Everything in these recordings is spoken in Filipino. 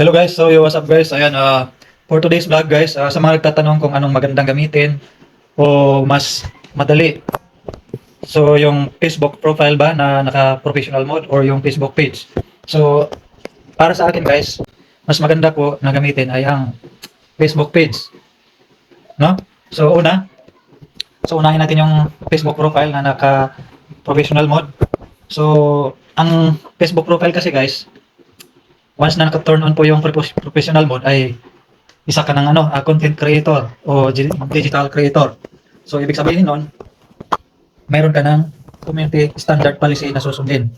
Hello guys, so what's up guys? Ayan, uh, for today's vlog guys, uh, sa mga nagtatanong kung anong magandang gamitin o mas madali. So yung Facebook profile ba na naka-professional mode or yung Facebook page. So para sa akin guys, mas maganda po na gamitin ay ang Facebook page. No? So una, so unahin natin yung Facebook profile na naka-professional mode. So ang Facebook profile kasi guys, once na naka-turn on po yung professional mode ay isa ka ng ano, ah, content creator o gi- digital creator. So ibig sabihin nun, mayroon ka ng community standard policy na susundin.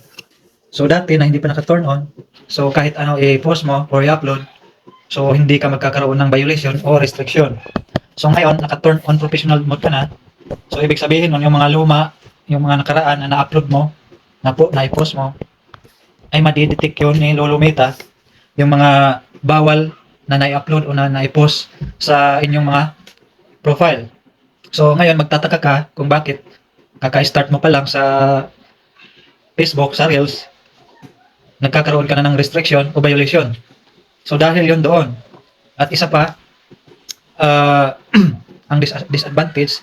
So dati na hindi pa naka-turn on, so kahit ano i-post mo or i-upload, so hindi ka magkakaroon ng violation o restriction. So ngayon, naka-turn on professional mode ka na, so ibig sabihin nun, yung mga luma, yung mga nakaraan na na-upload mo, na, po, na i-post mo, ay madidetect yun ni Lolometa yung mga bawal na na-upload o na na-post sa inyong mga profile. So ngayon magtataka ka kung bakit kaka-start mo pa lang sa Facebook, sa Reels, nagkakaroon ka na ng restriction o violation. So dahil yon doon. At isa pa, ah, ang dis- disadvantage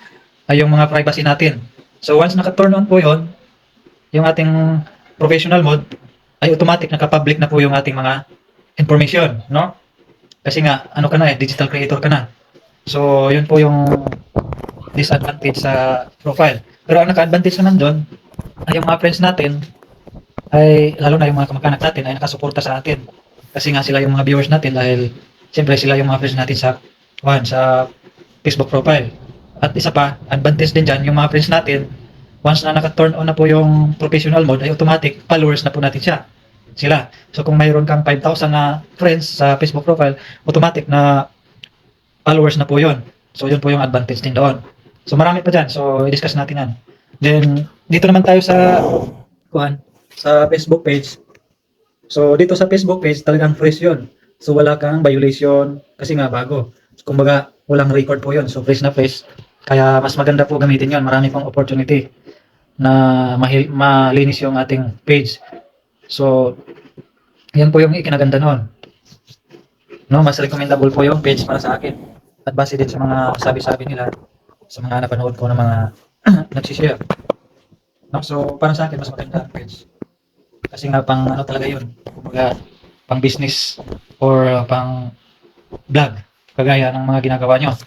ay yung mga privacy natin. So once naka-turn on po yon, yung ating professional mode, ay automatic naka-public na po yung ating mga information, no? Kasi nga, ano ka na eh, digital creator ka na. So, yun po yung disadvantage sa profile. Pero ang naka-advantage naman doon, ay yung mga friends natin, ay lalo na yung mga kamag-anak natin ay nakasuporta sa atin. Kasi nga sila yung mga viewers natin dahil siyempre sila yung mga friends natin sa one, sa Facebook profile. At isa pa, advantage din dyan, yung mga friends natin, once na naka-turn on na po yung professional mode, ay automatic followers na po natin siya. Sila. So kung mayroon kang 5,000 na friends sa Facebook profile, automatic na followers na po yon. So yun po yung advantage din doon. So marami pa dyan. So i-discuss natin yan. Then dito naman tayo sa kuhan, sa Facebook page. So dito sa Facebook page talagang fresh yun. So wala kang violation kasi nga bago. So, kumbaga walang record po yun. So fresh na fresh. Kaya mas maganda po gamitin yun. Marami pong opportunity na mahi- malinis yung ating page. So, yan po yung ikinaganda noon. No, mas recommendable po yung page para sa akin. At base din sa mga sabi-sabi nila, sa mga napanood ko ng mga nagsishare. No, so para sa akin mas maganda ang page. Kasi nga pang ano talaga yun. Kumbaga, pang business or uh, pang vlog. Kagaya ng mga ginagawa nyo.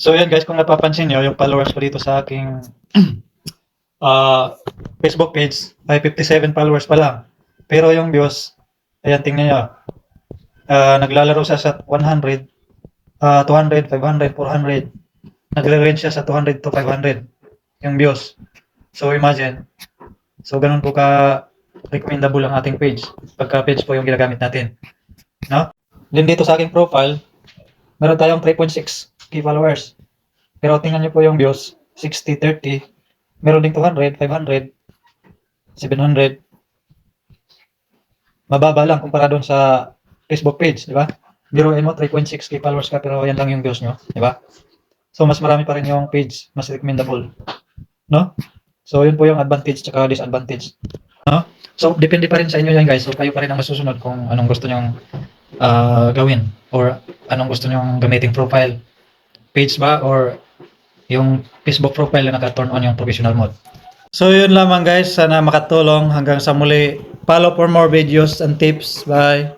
So yan guys, kung napapansin nyo, yung followers ko dito sa aking ah, Facebook page ay 57 followers pa lang. Pero yung views, ayan tingnan nyo. Ah, naglalaro siya sa 100, ah, 200, 500, 400. Nagre-range siya sa 200 to 500 yung views. So imagine. So ganun po ka recommendable ang ating page. Pagka page po yung ginagamit natin. No? Then dito sa aking profile, meron tayong 3.6 key followers. Pero tingnan niyo po yung views, 60, 30. Meron ding 200, 500, 700. Mababa lang kumpara doon sa Facebook page, di ba? Biruin mo 3.6k followers ka pero yan lang yung views nyo, di ba? So mas marami pa rin yung page, mas recommendable. No? So yun po yung advantage tsaka disadvantage. No? So depende pa rin sa inyo yan guys. So kayo pa rin ang masusunod kung anong gusto nyong ah, gawin or anong gusto nyong gamiting profile. Page ba or yung Facebook profile na naka-turn on yung professional mode. So yun lamang guys, sana makatulong hanggang sa muli. Follow for more videos and tips. Bye!